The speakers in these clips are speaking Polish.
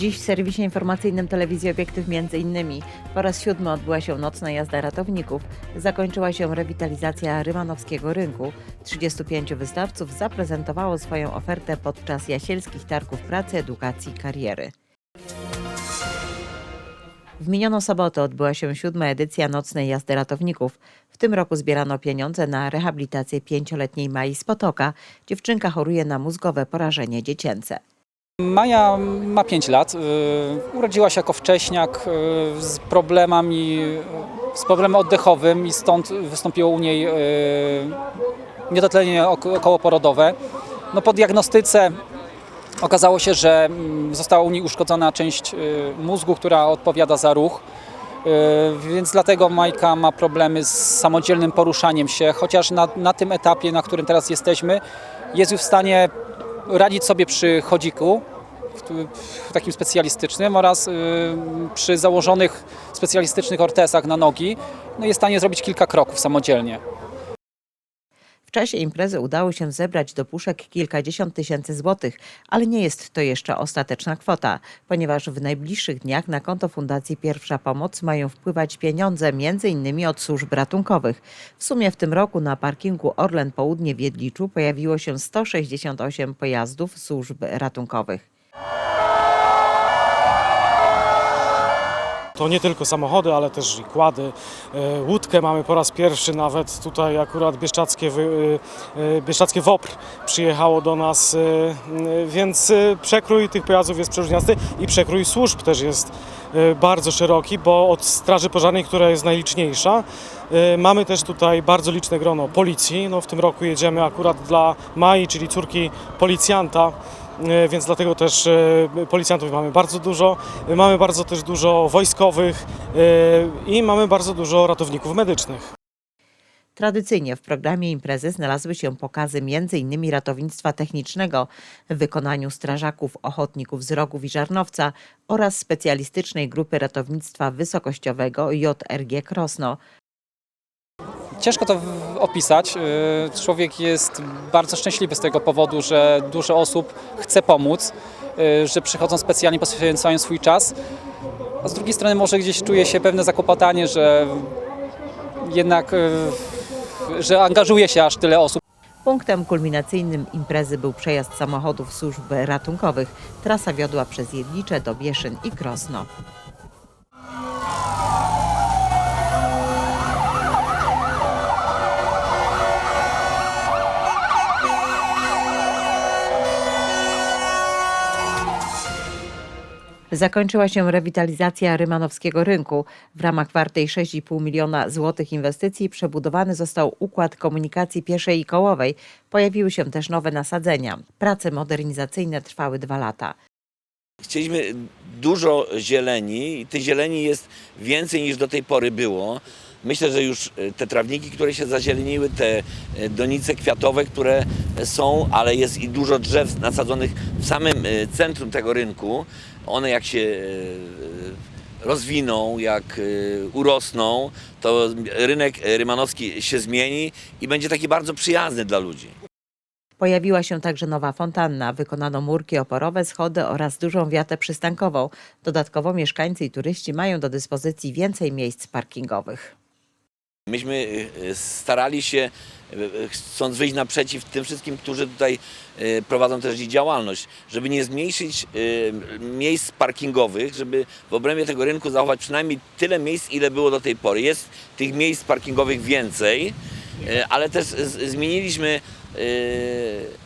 Dziś w serwisie informacyjnym telewizji Obiektyw między innymi po raz siódmy odbyła się nocna jazda ratowników. Zakończyła się rewitalizacja Rymanowskiego Rynku. 35 wystawców zaprezentowało swoją ofertę podczas jasielskich targów pracy, edukacji i kariery. W minioną sobotę odbyła się siódma edycja nocnej jazdy ratowników. W tym roku zbierano pieniądze na rehabilitację pięcioletniej Mai Spotoka. Dziewczynka choruje na mózgowe porażenie dziecięce. Maja ma 5 lat. y, Urodziła się jako wcześniak y, z problemami, y, z problemem oddechowym i stąd wystąpiło u niej niedotlenienie ok- okołoporodowe. No po diagnostyce okazało się, że mm, została u niej uszkodzona część mózgu, która odpowiada za ruch. Więc dlatego Majka ma problemy z samodzielnym poruszaniem się, chociaż na, na tym etapie, na którym teraz jesteśmy, jest już w stanie radzić sobie przy chodziku, takim specjalistycznym oraz y, przy założonych specjalistycznych ortezach na nogi, no jest w stanie zrobić kilka kroków samodzielnie. W czasie imprezy udało się zebrać do puszek kilkadziesiąt tysięcy złotych, ale nie jest to jeszcze ostateczna kwota, ponieważ w najbliższych dniach na konto Fundacji Pierwsza Pomoc mają wpływać pieniądze m.in. od służb ratunkowych. W sumie w tym roku na parkingu Orlen Południe w Jedliczu pojawiło się 168 pojazdów służb ratunkowych. To nie tylko samochody, ale też i kłady. E, Łódkę mamy po raz pierwszy nawet tutaj akurat Bieszczackie, e, e, Bieszczackie WOPR przyjechało do nas, więc przekrój tych pojazdów jest przeróżniasty i przekrój służb też jest bardzo szeroki, bo od Straży Pożarnej, która jest najliczniejsza, mamy też tutaj bardzo liczne grono policji. No, w tym roku jedziemy akurat dla Mai, czyli córki policjanta, więc dlatego też e, policjantów mamy bardzo dużo. E, Mamy bardzo też dużo wojskowych e, i mamy bardzo dużo ratowników medycznych. Tradycyjnie w programie imprezy znalazły się pokazy m.in. ratownictwa technicznego w wykonaniu strażaków, ochotników z Rogów i Żarnowca oraz specjalistycznej grupy ratownictwa wysokościowego JRG Krosno. Ciężko to opisać. Y, Człowiek jest bardzo szczęśliwy z tego powodu, że dużo osób chce pomóc, y, że przychodzą specjalnie, poświęcają swój czas. A z drugiej strony może gdzieś czuje się pewne zakłopotanie, że jednak, y, że angażuje się aż tyle osób. Punktem kulminacyjnym imprezy był przejazd samochodów służb ratunkowych. Trasa wiodła przez Jedlicze do Bieszyn i Krosno. Zakończyła się rewitalizacja Rymanowskiego Rynku. W ramach wartej 6,5 miliona złotych inwestycji przebudowany został układ komunikacji pieszej i kołowej. Pojawiły się też nowe nasadzenia. Prace modernizacyjne trwały dwa lata. Chcieliśmy dużo zieleni i tej zieleni jest więcej niż do tej pory było. Myślę, że już e, te trawniki, które się zazieleniły, te e, donice kwiatowe, które są, ale jest i dużo drzew nasadzonych w samym e, centrum tego rynku. One jak się rozwiną, jak urosną, to rynek rymanowski się zmieni i będzie taki bardzo przyjazny dla ludzi. Pojawiła się także nowa fontanna. Wykonano murki oporowe, schody oraz dużą wiatę przystankową. Dodatkowo mieszkańcy i turyści mają do dyspozycji więcej miejsc parkingowych. Myśmy e, starali się, e, chcąc wyjść naprzeciw tym wszystkim, którzy tutaj prowadzą też działalność, żeby nie zmniejszyć miejsc parkingowych, żeby w obrębie tego rynku zachować przynajmniej tyle miejsc, ile było do tej pory. Jest tych miejsc parkingowych więcej, ale też zmieniliśmy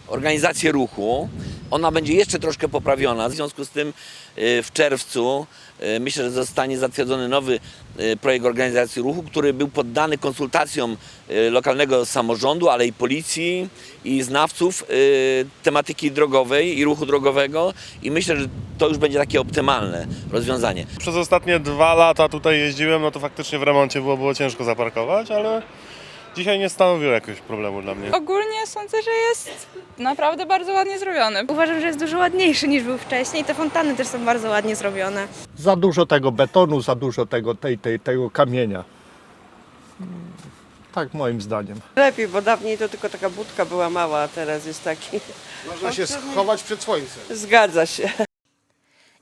organizację ruchu. Ona będzie jeszcze troszkę poprawiona. W związku z tym e, w czerwcu e, myślę, że zostanie zatwierdzony nowy projekt organizacji ruchu, który był poddany konsultacjom lokalnego samorządu, ale i policji i znawców tematyki drogowej i ruchu drogowego i myślę, że to już będzie takie optymalne rozwiązanie. Przez ostatnie dwa lata tutaj jeździłem, no to faktycznie w remoncie było, było ciężko zaparkować, ale dzisiaj nie stanowiło jakiegoś problemu dla mnie. Ogólnie sądzę, że jest naprawdę bardzo ładnie zrobiony. Uważam, że jest dużo ładniejszy niż był wcześniej. Te fontanny też są bardzo ładnie zrobione. za dużo tego betonu, za dużo tego, tej, tej, tego kamienia. Tak moim zdaniem. Lepiej, bo dawniej to tylko taka budka była mała, a teraz jest taki. Można się schować przed słońcem. Zgadza się.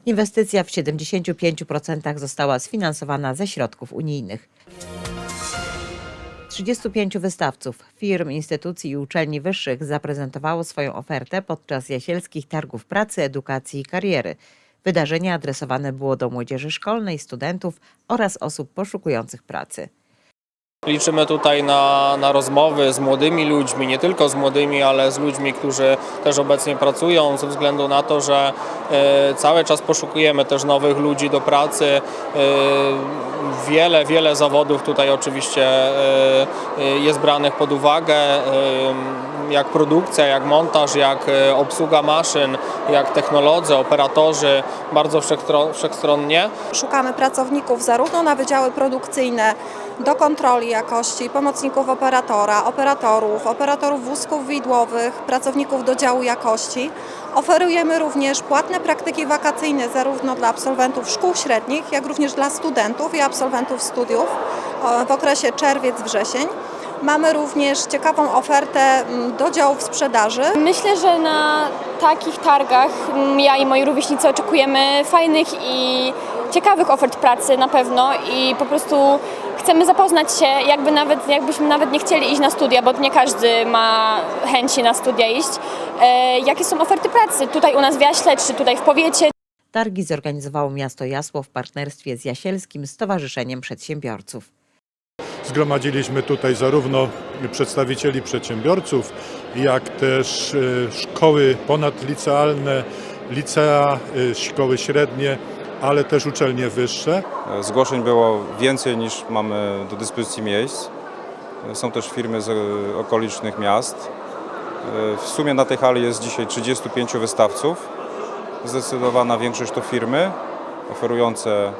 Inwestycja w 75% została sfinansowana ze środków unijnych. 35 wystawców, firm, instytucji i uczelni wyższych zaprezentowało swoją ofertę podczas jasielskich targów pracy, edukacji i kariery. Wydarzenie adresowane było do młodzieży szkolnej, studentów oraz osób poszukujących pracy. Liczymy tutaj na, na rozmowy z młodymi ludźmi, nie tylko z młodymi, ale z ludźmi, którzy też obecnie pracują, ze względu na to, że e, cały czas poszukujemy też nowych ludzi do pracy. E, wiele, wiele zawodów tutaj oczywiście e, jest branych pod uwagę, jak produkcja, jak montaż, jak e, obsługa maszyn, jak technolodzy, operatorzy, bardzo wszechstro- wszechstronnie. Szukamy pracowników zarówno na wydziały produkcyjne, do kontroli jakości, pomocników operatora, operatorów, operatorów wózków widłowych, pracowników do działu jakości. Oferujemy również płatne praktyki wakacyjne zarówno dla absolwentów szkół średnich, jak również dla studentów i absolwentów studiów e, w okresie czerwiec-wrzesień. Mamy również ciekawą ofertę mm, do działów sprzedaży. Myślę, że na takich targach mm, ja i moi rówieśnicy oczekujemy fajnych i ciekawych ofert pracy na pewno i po prostu chcemy zapoznać się, jakby nawet, jakbyśmy nawet nie chcieli iść na studia, bo nie każdy ma chęci na studia iść. E, jakie są oferty pracy tutaj u nas w Jaśle, czy tutaj w powiecie, Targi zorganizowało miasto Jasło w partnerstwie z Jasielskim Stowarzyszeniem Przedsiębiorców. Zgromadziliśmy tutaj zarówno przedstawicieli przedsiębiorców, jak też e, szkoły ponadlicealne, licea, e, szkoły średnie, ale też uczelnie wyższe. Zgłoszeń było więcej niż mamy do dyspozycji miejsc. Są też firmy z e, okolicznych miast. W sumie na tej hali jest dzisiaj 35 wystawców. Zdecydowana większość to firmy oferujące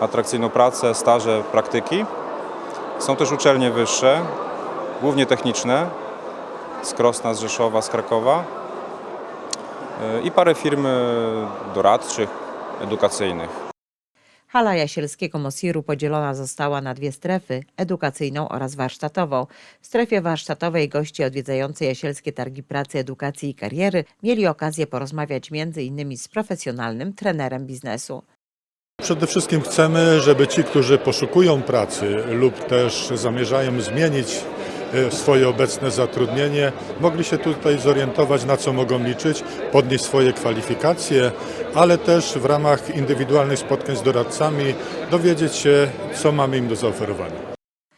atrakcyjną pracę, staże, praktyki. Są też uczelnie wyższe, głównie techniczne, z Krosna, z Rzeszowa, z Krakowa e, i parę firm e, doradczych, edukacyjnych. Hala Jasielskiego Mosiru podzielona została na dwie strefy, edukacyjną oraz warsztatową. W strefie warsztatowej goście odwiedzający Jasielskie Targi Pracy, Edukacji i Kariery mieli okazję porozmawiać m.in. z profesjonalnym trenerem biznesu. Przede wszystkim chcemy, żeby ci, którzy poszukują pracy lub też zamierzają zmienić e, swoje obecne zatrudnienie, mogli się tutaj zorientować, na co mogą liczyć, podnieść swoje kwalifikacje, ale też w ramach indywidualnych spotkań z doradcami dowiedzieć się, co mamy im do zaoferowania.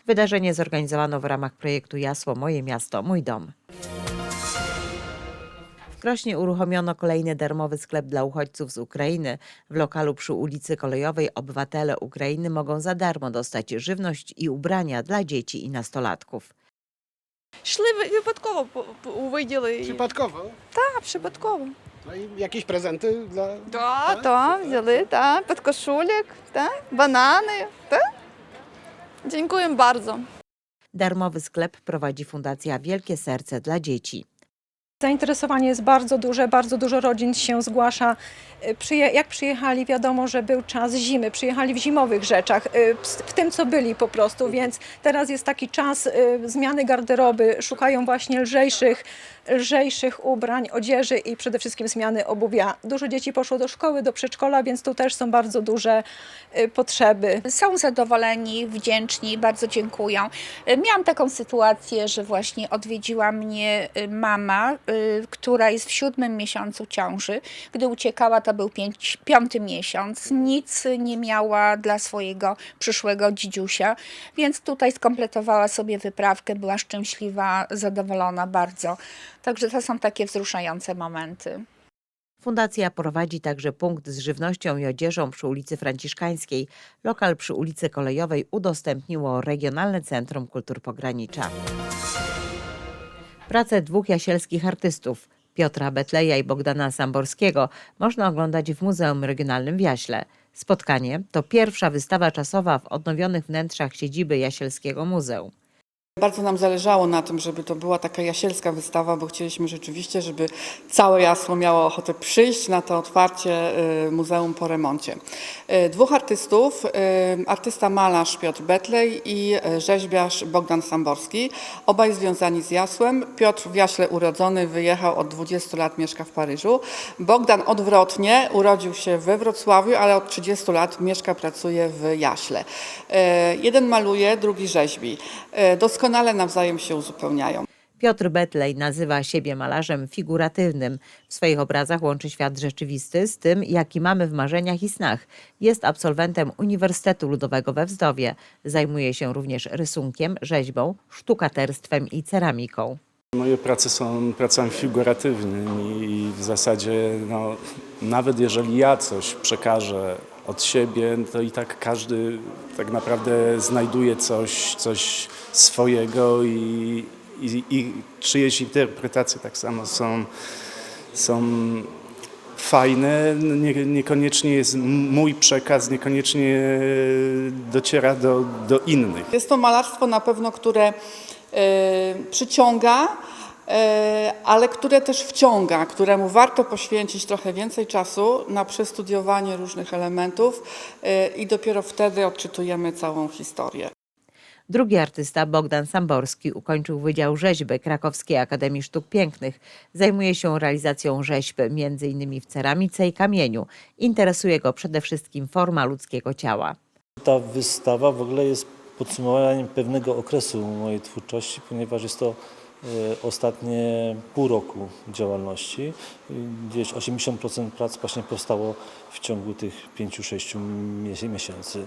Wydarzenie zorganizowano w ramach projektu Jasło Moje Miasto, Mój Dom. W Krośnie uruchomiono kolejny darmowy sklep dla uchodźców z Ukrainy. W lokalu przy ulicy Kolejowej obywatele Ukrainy mogą za darmo dostać żywność i ubrania dla dzieci i nastolatków. Szli ви- випадково по- по- увиділи. і- Przypadkowo. Так, przypadково. No i jakieś prezenty dla... Так, так, взяли, так, підкошулік, так, банани, так. Дякуємо bardzo. Darmowy sklep prowadzi Fundacja Wielkie Serce dla Dzieci. Zainteresowanie jest bardzo duże, bardzo dużo rodzin się zgłasza. Y, jak przyjechali, wiadomo, że był czas zimy, przyjechali w zimowych rzeczach, y, w tym co byli po prostu, więc teraz jest taki czas y, zmiany garderoby, szukają właśnie lżejszych, lżejszych ubrań, odzieży i przede wszystkim zmiany obuwia. Dużo dzieci poszło do szkoły, do przedszkola, więc tu też są bardzo duże y, potrzeby. są zadowoleni, wdzięczni, bardzo dziękują. Y, Miałam taką sytuację, że właśnie odwiedziła mnie y, mama, która jest w siódmym miesiącu ciąży. Gdy uciekała, to był pięć, piąty miesiąc. Nic nie miała dla swojego przyszłego dzidziusia, więc tutaj skompletowała sobie wyprawkę, była szczęśliwa, zadowolona bardzo. Także to są takie wzruszające momenty. Fundacja prowadzi także punkt z żywnością i odzieżą przy ulicy Franciszkańskiej. Lokal przy ulicy Kolejowej udostępniło Regionalne Centrum Kultur Pogranicza. Pracę dwóch jasielskich artystów, Piotra Betleja i Bogdana Samborskiego, można oglądać w Muzeum Regionalnym w Jaśle. Spotkanie to pierwsza wystawa czasowa w odnowionych wnętrzach siedziby Jasielskiego Muzeum. Bardzo nam zależało na tym, żeby to była taka jasielska wystawa, bo chcieliśmy rzeczywiście, żeby całe Jasło miało ochotę przyjść na to otwarcie y, muzeum po remoncie. Y, Dwóch artystów, y, artysta malarz Piotr Betlej i rzeźbiarz Bogdan Samborski, obaj związani z Jasłem. Piotr w Jaśle urodzony, wyjechał od 20 lat, mieszka w Paryżu. Bogdan odwrotnie, urodził się we Wrocławiu, ale od 30 lat mieszka, pracuje w Jaśle. Jeden maluje, drugi rzeźbi. Doskonale nawzajem się uzupełniają. Piotr Betlej nazywa siebie malarzem figuratywnym. W swoich obrazach łączy świat rzeczywisty z tym, jaki mamy w marzeniach i snach. Jest absolwentem Uniwersytetu Ludowego we Wzdowie. Zajmuje się również rysunkiem, rzeźbą, sztukaterstwem i ceramiką. Moje prace są pracami figuratywnymi i w zasadzie no, nawet jeżeli ja coś przekażę od siebie, to i tak każdy tak naprawdę znajduje coś, coś swojego i, i, i czyjeś interpretacje tak samo są, są fajne. Nie, niekoniecznie jest mój przekaz, niekoniecznie dociera do, do innych. Jest to malarstwo na pewno, które e, przyciąga, ale które też wciąga, któremu warto poświęcić trochę więcej czasu na przestudiowanie różnych elementów e, i dopiero wtedy odczytujemy całą historię. Drugi artysta, Bogdan Samborski, ukończył Wydział Rzeźby Krakowskiej Akademii Sztuk Pięknych. Zajmuje się realizacją rzeźb m.in. w ceramice i kamieniu. Interesuje go przede wszystkim forma ludzkiego ciała. Ta wystawa w ogóle jest podsumowaniem pewnego okresu mojej twórczości, ponieważ jest to e, ostatnie pół roku działalności. Gdzieś 80% prac właśnie powstało w ciągu tych 5-6 mies- miesięcy.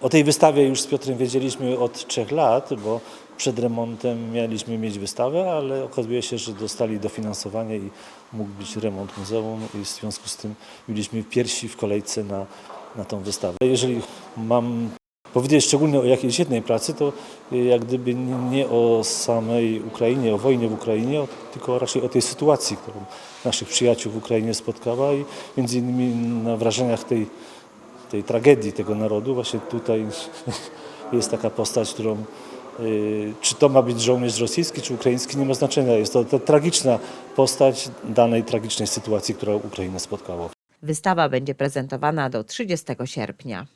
O tej wystawie już z Piotrem wiedzieliśmy od trzech lat, bo przed remontem mieliśmy mieć wystawę, ale okazuje się, że dostali dofinansowanie i mógł być remont muzeum i w związku z tym byliśmy pierwsi w kolejce na, na tą wystawę. Jeżeli mam powiedzieć szczególnie o jakiejś jednej pracy, to y, jak gdyby nie o samej Ukrainie, o wojnie w Ukrainie, tylko raczej o tej sytuacji, którą naszych przyjaciół w Ukrainie spotkała i między innymi na wrażeniach tej, tej tragedii tego narodu właśnie tutaj jest taka postać, którą y, czy to ma być żołnierz rosyjski czy ukraiński, nie ma znaczenia. Jest to ta tragiczna postać danej tragicznej sytuacji, która Ukrainę spotkała. Wystawa będzie prezentowana do 30 sierpnia.